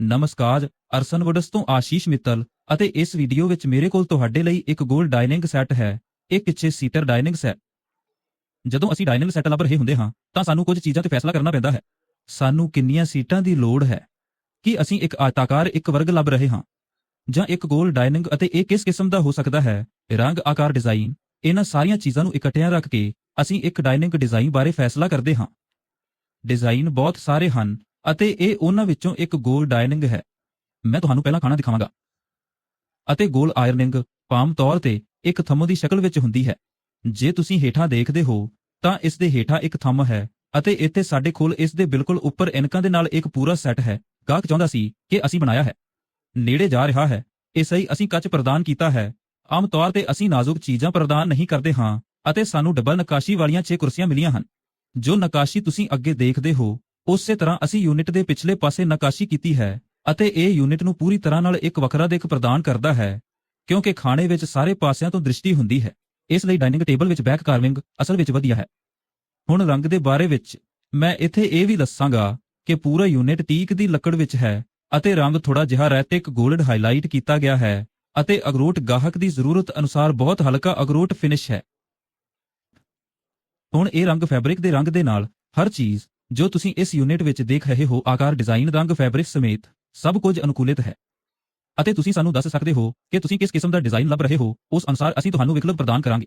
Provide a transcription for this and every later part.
ਨਮਸਕਾਰ, ਅਰਸਨ ਵੁਡਸ ਤੋਂ ਆਸ਼ੀਸ਼ ਮਿੱਤਲ ਅਤੇ ਇਸ ਵੀਡੀਓ ਵਿੱਚ ਮੇਰੇ ਕੋਲ ਤੁਹਾਡੇ ਲਈ ਇੱਕ ਗੋਲ ਡਾਈਨਿੰਗ ਸੈੱਟ ਹੈ, ਇਹ ਪਿੱਛੇ ਸੀਟਰ ਡਾਈਨਿੰਗ ਸੈੱਟ ਜਦੋਂ ਅਸੀਂ ਡਾਈਨਿੰਗ ਸੈੱਟ ਲੱਭ ਰਹੇ ਹੁੰਦੇ ਹਾਂ, ਤਾਂ ਸਾਨੂੰ ਕੁਝ ਚੀਜ਼ਾਂ ਤੇ ਫੈਸਲਾ ਕਰਨਾ ਪੈਂਦਾ ਹੈ। ਸਾਨੂੰ ਕਿੰਨੀਆਂ ਸੀਟਾਂ ਦੀ ਲੋੜ ਹੈ? ਕੀ ਅਸੀਂ ਇੱਕ ਆਇਤਾਕਾਰ ਇੱਕ ਵਰਗ ਲੱਭ ਰਹੇ ਹਾਂ? ਜਾਂ ਇੱਕ ਗੋਲ ਡਾਈਨਿੰਗ ਅਤੇ ਇਹ ਕਿਸ ਕਿਸਮ ਦਾ ਹੋ ਸਕਦਾ ਹੈ? ਰੰਗ, ਆਕਾਰ, ਡਿਜ਼ਾਈਨ, ਇਹਨਾਂ ਸਾਰੀਆਂ ਚੀਜ਼ਾਂ ਨੂੰ ਇਕੱਠਿਆਂ ਰੱਖ ਕੇ ਅਸੀਂ ਇੱਕ ਡਾਈਨਿੰਗ ਡਿਜ਼ਾਈਨ ਬਾਰੇ ਫੈਸਲਾ ਕਰਦੇ ਹਾਂ। ਡਿਜ਼ਾਈਨ ਬਹੁਤ ਸਾਰੇ ਹਨ ਅਤੇ ਇਹ ਉਹਨਾਂ ਵਿੱਚੋਂ ਇੱਕ ਗੋਲ ਡਾਈਨਿੰਗ ਹੈ। ਮੈਂ ਤੁਹਾਨੂੰ ਪਹਿਲਾਂ ਖਾਣਾ ਦਿਖਾਵਾਂਗਾ। ਅਤੇ ਗੋਲ ਆਇਰਨਿੰਗ ਆਮ ਤੌਰ ਤੇ ਇੱਕ ਥੰਮ ਦੀ ਸ਼ਕਲ ਵਿੱਚ ਹੁੰਦੀ ਹੈ। ਜੇ ਤੁਸੀਂ ਹੇਠਾਂ ਦੇਖਦੇ ਹੋ, ਤਾਂ ਇਸ ਦੇ ਹੇਠਾਂ ਇੱਕ ਥੰਮ ਹੈ ਅਤੇ ਇੱਥੇ ਸਾਡੇ ਕੋਲ ਇਸ ਦੇ ਬਿਲਕੁਲ ਉੱਪਰ ਇਨਕਾਂ ਦੇ ਨਾਲ ਇੱਕ ਪੂਰਾ ਸੈੱਟ ਹੈ। ਗਾਹਕ ਚਾਹੁੰਦਾ ਸੀ ਕਿ ਅਸੀਂ ਬਣਾਇਆ ਹੈ। ਨੇੜੇ ਜਾ ਰਿਹਾ ਹੈ। ਇਸ ਲਈ ਅਸੀਂ ਕੱਚ ਪ੍ਰਦਾਨ ਕੀਤਾ ਹੈ। ਆਮ ਤੌਰ ਤੇ ਅਸੀਂ ਨਾਜ਼ੁਕ ਚੀਜ਼ਾਂ ਪ੍ਰਦਾਨ ਨਹੀਂ ਕਰਦੇ ਹਾਂ ਅਤੇ ਸਾਨੂੰ ਡਬਲ ਨਕਾਸ਼ੀ ਵਾਲੀਆਂ 6 ਕੁਰਸੀਆਂ ਮਿਲੀਆਂ ਹਨ। ਜੋ ਨਕਾਸ਼ੀ ਤੁਸੀਂ ਅੱਗੇ ਦੇਖਦੇ ਹੋ ਉਸੇ ਤਰ੍ਹਾਂ ਅਸੀਂ ਯੂਨਿਟ ਦੇ ਪਿਛਲੇ ਪਾਸੇ ਨਕਾਸ਼ੀ ਕੀਤੀ ਹੈ ਅਤੇ ਇਹ ਯੂਨਿਟ ਨੂੰ ਪੂਰੀ ਤਰ੍ਹਾਂ ਨਾਲ ਇੱਕ ਵੱਖਰਾ ਦਿੱਖ ਪ੍ਰਦਾਨ ਕਰਦਾ ਹੈ, ਕਿਉਂਕਿ ਖਾਣੇ ਵਿੱਚ ਸਾਰੇ ਪਾਸਿਆਂ ਤੋਂ ਦ੍ਰਿਸ਼ਟੀ ਹੁੰਦੀ ਹੈ। ਇਸ ਲਈ ਡਾਈਨਿੰਗ ਟੇਬਲ ਵਿੱਚ ਬੈਕ ਕਾਰਵਿੰਗ ਅਸਲ ਵਿੱਚ ਵਧੀਆ ਹੈ। ਹੁਣ ਰੰਗ ਦੇ ਬਾਰੇ ਵਿੱਚ ਮੈਂ ਇੱਥੇ ਇਹ ਵੀ ਦੱਸਾਂਗਾ ਕਿ ਪੂਰਾ ਯੂਨਿਟ ਟੀਕ ਦੀ ਲੱਕੜ ਵਿੱਚ ਹੈ ਅਤੇ ਰੰਗ ਥੋੜਾ ਜਿਹਾ ਰੈਤਿਕ 골ਡ ਹਾਈਲਾਈਟ ਕੀਤਾ ਗਿਆ ਹੈ ਅਤੇ ਅਗਰੋਟ ਗਾਹਕ ਦੀ ਜ਼ਰੂਰਤ ਅਨੁਸਾਰ ਬਹੁਤ ਹਲਕਾ ਅਗਰੋਟ ਫਿਨਿਸ਼ ਹੈ। ਹੁਣ ਇਹ ਰੰਗ ਫੈਬਰਿਕ ਦੇ ਰੰਗ ਦੇ ਨਾਲ ਹਰ ਚੀਜ਼ ਜੋ ਤੁਸੀਂ ਇਸ ਯੂਨਿਟ ਵਿੱਚ ਦੇਖ ਰਹੇ ਹੋ, ਆਕਾਰ ਡਿਜ਼ਾਈਨ ਰੰਗ ਫੈਬਰਿਕ ਸਮੇਤ ਸਭ ਕੁਝ ਅਨੁਕੂਲਿਤ ਹੈ। ਅਤੇ ਤੁਸੀਂ ਸਾਨੂੰ ਦੱਸ ਸਕਦੇ ਹੋ ਕਿ ਤੁਸੀਂ ਕਿਸ ਕਿਸਮ ਦਾ ਡਿਜ਼ਾਈਨ ਲੱਭ ਰਹੇ ਹੋ, ਉਸ ਅਨੁਸਾਰ ਅਸੀਂ ਤੁਹਾਨੂੰ ਵਿਕਲਪ ਪ੍ਰਦਾਨ ਕਰਾਂਗੇ।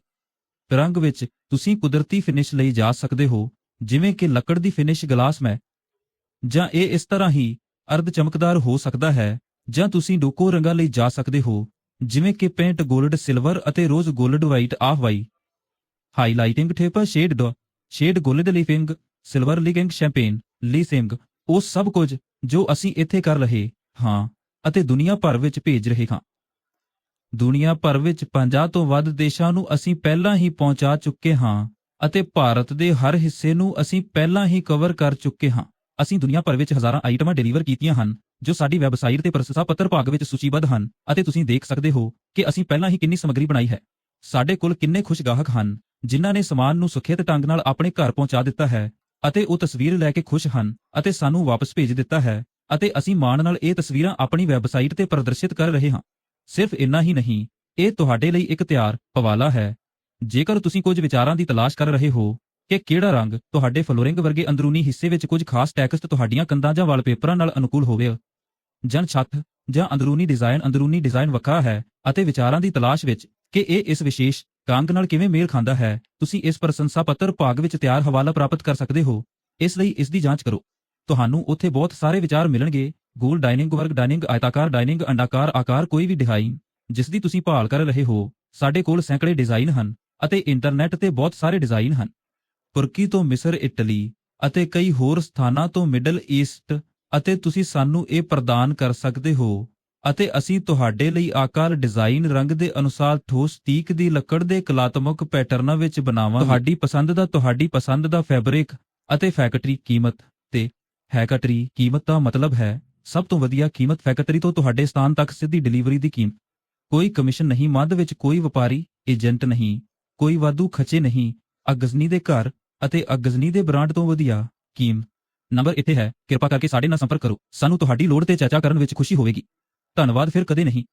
ਰੰਗ ਵਿੱਚ ਤੁਸੀਂ ਕੁਦਰਤੀ ਫਿਨਿਸ਼ ਲਈ ਜਾ ਸਕਦੇ ਹੋ, ਜਿਵੇਂ ਕਿ ਲੱਕੜ ਦੀ ਫਿਨਿਸ਼ ਗਲਾਸ ਮੈਂ। ਜਾਂ ਇਹ ਇਸ ਤਰ੍ਹਾਂ ਹੀ ਅਰਧ ਚਮਕਦਾਰ ਹੋ ਸਕਦਾ ਹੈ, ਜਾਂ ਤੁਸੀਂ ਡੋਕੋ ਰੰਗਾਂ ਲਈ ਜਾ ਸਕਦੇ ਹੋ, ਜਿਵੇਂ ਕਿ ਪੇਂਟ 골ਡ ਸਿਲਵਰ ਅਤੇ ਰੋਜ਼ 골ਡ ਵਾਈਟ ਆਫ ਵਾਈ ਹਾਈਲਾਈਟਿੰਗ ਠੇਪਾ ਸ਼ੇਡ ਦਾ ਸ਼ੇਡ 골ਡ ਲਈ ਫਿੰਗ ਸਿਲਵਰ ਲਿਗਿੰਗ, ਸ਼ੈਂਪੇਨ ਲੀਸਿੰਗ ਉਹ ਸਭ ਕੁਝ ਜੋ ਅਸੀਂ ਇੱਥੇ ਕਰ ਰਹੇ ਹਾਂ ਅਤੇ ਦੁਨੀਆ ਭਰ ਵਿੱਚ ਭੇਜ ਰਹੇ ਹਾਂ। ਦੁਨੀਆ ਭਰ ਵਿੱਚ 50 ਤੋਂ ਵੱਧ ਦੇਸ਼ਾਂ ਨੂੰ ਅਸੀਂ ਪਹਿਲਾਂ ਹੀ ਪਹੁੰਚਾ ਚੁੱਕੇ ਹਾਂ ਅਤੇ ਭਾਰਤ ਦੇ ਹਰ ਹਿੱਸੇ ਨੂੰ ਅਸੀਂ ਪਹਿਲਾਂ ਹੀ ਕਵਰ ਕਰ ਚੁੱਕੇ ਹਾਂ। ਅਸੀਂ ਦੁਨੀਆ ਭਰ ਵਿੱਚ ਹਜ਼ਾਰਾਂ ਆਈਟਮਾਂ ਡਿਲੀਵਰ ਕੀਤੀਆਂ ਹਨ, ਜੋ ਸਾਡੀ ਵੈਬਸਾਈਟ ਤੇ ਪ੍ਰਸ਼ੰਸਾ ਪੱਤਰ ਭਾਗ ਵਿੱਚ ਸੂਚੀਬੱਧ ਹਨ ਅਤੇ ਤੁਸੀਂ ਦੇਖ ਸਕਦੇ ਹੋ ਕਿ ਅਸੀਂ ਪਹਿਲਾਂ ਹੀ ਕਿੰਨੀ ਸਮੱਗਰੀ ਬਣਾਈ ਹੈ। ਸਾਡੇ ਕੋਲ ਕਿੰਨੇ ਖੁਸ਼ ਗਾਹਕ ਹਨ, ਜਿਨ੍ਹਾਂ ਨੇ ਸਮਾਨ ਨੂੰ ਸੁਖੇਤ ਢੰਗ ਨਾਲ ਆਪਣੇ ਘਰ ਪਹੁੰਚਾ ਦਿੱਤਾ ਹੈ ਅਤੇ ਉਹ ਤਸਵੀਰ ਲੈ ਕੇ ਖੁਸ਼ ਹਨ ਅਤੇ ਸਾਨੂੰ ਵਾਪਸ ਭੇਜ ਦਿੱਤਾ ਹੈ ਅਤੇ ਅਸੀਂ ਮਾਣ ਨਾਲ ਇਹ ਤਸਵੀਰਾਂ ਆਪਣੀ ਵੈਬਸਾਈਟ ਤੇ ਪ੍ਰਦਰਸ਼ਿਤ ਕਰ ਰਹੇ ਹਾਂ। ਸਿਰਫ ਇੰਨਾ ਹੀ ਨਹੀਂ, ਇਹ ਤੁਹਾਡੇ ਲਈ ਇੱਕ ਤਿਆਰ ਪਵਾਲਾ ਹੈ। ਜੇਕਰ ਤੁਸੀਂ ਕੁਝ ਵਿਚਾਰਾਂ ਦੀ ਤਲਾਸ਼ ਕਰ ਰਹੇ ਹੋ ਕਿ ਕਿਹੜਾ ਰੰਗ ਤੁਹਾਡੇ ਫਲੋਰਿੰਗ ਵਰਗੇ ਅੰਦਰੂਨੀ ਹਿੱਸੇ ਵਿੱਚ ਕੁਝ ਖਾਸ ਟੈਕਸਟ ਤੁਹਾਡੀਆਂ ਕੰਧਾਂ ਜਾਂ ਵਾਲਪੇਪਰਾਂ ਨਾਲ ਅਨੁਕੂਲ ਹੋਵੇ, ਜਨ ਛੱਤ ਜਾਂ ਅੰਦਰੂਨੀ ਡਿਜ਼ਾਈਨ ਅੰਦਰੂਨੀ ਡਿਜ਼ਾਈਨ ਵੱਖਰਾ ਹੈ ਅਤੇ ਵਿਚਾਰਾਂ ਦੀ ਤਲਾਸ਼ ਵਿੱਚ ਕਿ ਇਹ ਇਸ ਵਿਸ਼ੇਸ਼ ਕਾਂਗ ਨਾਲ ਕਿਵੇਂ ਮੇਲ ਖਾਂਦਾ ਹੈ, ਤੁਸੀਂ ਇਸ ਪ੍ਰਸ਼ੰਸਾ ਪੱਤਰ ਭਾਗ ਵਿੱਚ ਤਿਆਰ ਹਵਾਲਾ ਪ੍ਰਾਪਤ ਕਰ ਸਕਦੇ ਹੋ। ਇਸ ਲਈ ਇਸ ਦੀ ਜਾਂਚ ਕਰੋ। ਤੁਹਾਨੂੰ ਉੱਥੇ ਬਹੁਤ ਸਾਰੇ ਵਿਚਾਰ ਮਿਲਣਗੇ। ਗੋਲ ਡਾਈਨਿੰਗ ਵਰਗ ਡਾਈਨਿੰਗ ਆਇਤਾਕਾਰ ਡਾਈਨਿੰਗ ਅੰਡਾਕਾਰ, ਆਕਾਰ ਕੋਈ ਵੀ ਡਿਜ਼ਾਈਨ ਜਿਸ ਦੀ ਤੁਸੀਂ ਭਾਲ ਕਰ ਰਹੇ ਹੋ, ਸਾਡੇ ਕੋਲ ਸੈਂਕੜੇ ਡਿਜ਼ਾਈਨ ਹਨ ਅਤੇ ਇੰਟਰਨੈਟ ਤੇ ਬਹੁਤ ਸਾਰੇ ਡਿਜ਼ਾਈਨ ਹਨ। ਤੁਰਕੀ ਤੋਂ ਮਿਸਰ, ਇਟਲੀ ਅਤੇ ਕਈ ਹੋਰ ਸਥਾਨਾਂ ਤੋਂ ਮਿਡਲ ਈਸਟ ਅਤੇ ਤੁਸੀਂ ਸਾਨੂੰ ਇਹ ਪ੍ਰਦਾਨ ਕਰ ਸਕਦੇ ਹੋ। ਅਤੇ ਅਸੀਂ ਤੁਹਾਡੇ ਲਈ ਆਕਾਰ ਡਿਜ਼ਾਈਨ ਰੰਗ ਦੇ ਅਨੁਸਾਰ ਠੋਸ ਟੀਕ ਦੀ ਲੱਕੜ ਦੇ ਕਲਾਤਮਕ ਪੈਟਰਨਾਂ ਵਿੱਚ ਬਣਾਵਾਂ ਤੁਹਾਡੀ ਪਸੰਦ ਦਾ ਤੁਹਾਡੀ ਪਸੰਦ ਦਾ ਫੈਬਰਿਕ ਅਤੇ ਫੈਕਟਰੀ ਕੀਮਤ ਤੇ ਫੈਕਟਰੀ ਕੀਮਤ ਦਾ ਮਤਲਬ ਹੈ ਸਭ ਤੋਂ ਵਧੀਆ ਕੀਮਤ ਫੈਕਟਰੀ ਤੋਂ ਤੁਹਾਡੇ ਸਥਾਨ ਤੱਕ ਸਿੱਧੀ ਡਿਲੀਵਰੀ ਦੀ ਕੀਮਤ। ਕੋਈ ਕਮਿਸ਼ਨ ਨਹੀਂ, ਮੱਧ ਵਿੱਚ ਕੋਈ ਵਪਾਰੀ, ਏਜੰਟ ਨਹੀਂ, ਕੋਈ ਵਾਧੂ ਖਰਚੇ ਨਹੀਂ, ਅਗਜ਼ਨੀ ਦੇ ਘਰ ਅਤੇ ਅਗਜ਼ਨੀ ਦੇ ਬ੍ਰਾਂਡ ਤੋਂ ਵਧੀਆ ਕੀਮਤ ਨੰਬਰ ਇੱਥੇ ਹੈ। ਕਿਰਪਾ ਕਰਕੇ ਸਾਡੇ ਨਾਲ ਸੰਪਰਕ ਕਰੋ। ਸਾਨੂੰ ਤੁਹਾਡੀ ਲੋੜ ਤੇ ਚਰਚਾ ਕਰਨ ਵਿੱਚ ਖੁਸ਼ੀ ਹੋਵੇਗੀ। ਧੰਨਵਾਦ ਫਿਰ ਕਦੇ ਨਹੀਂ।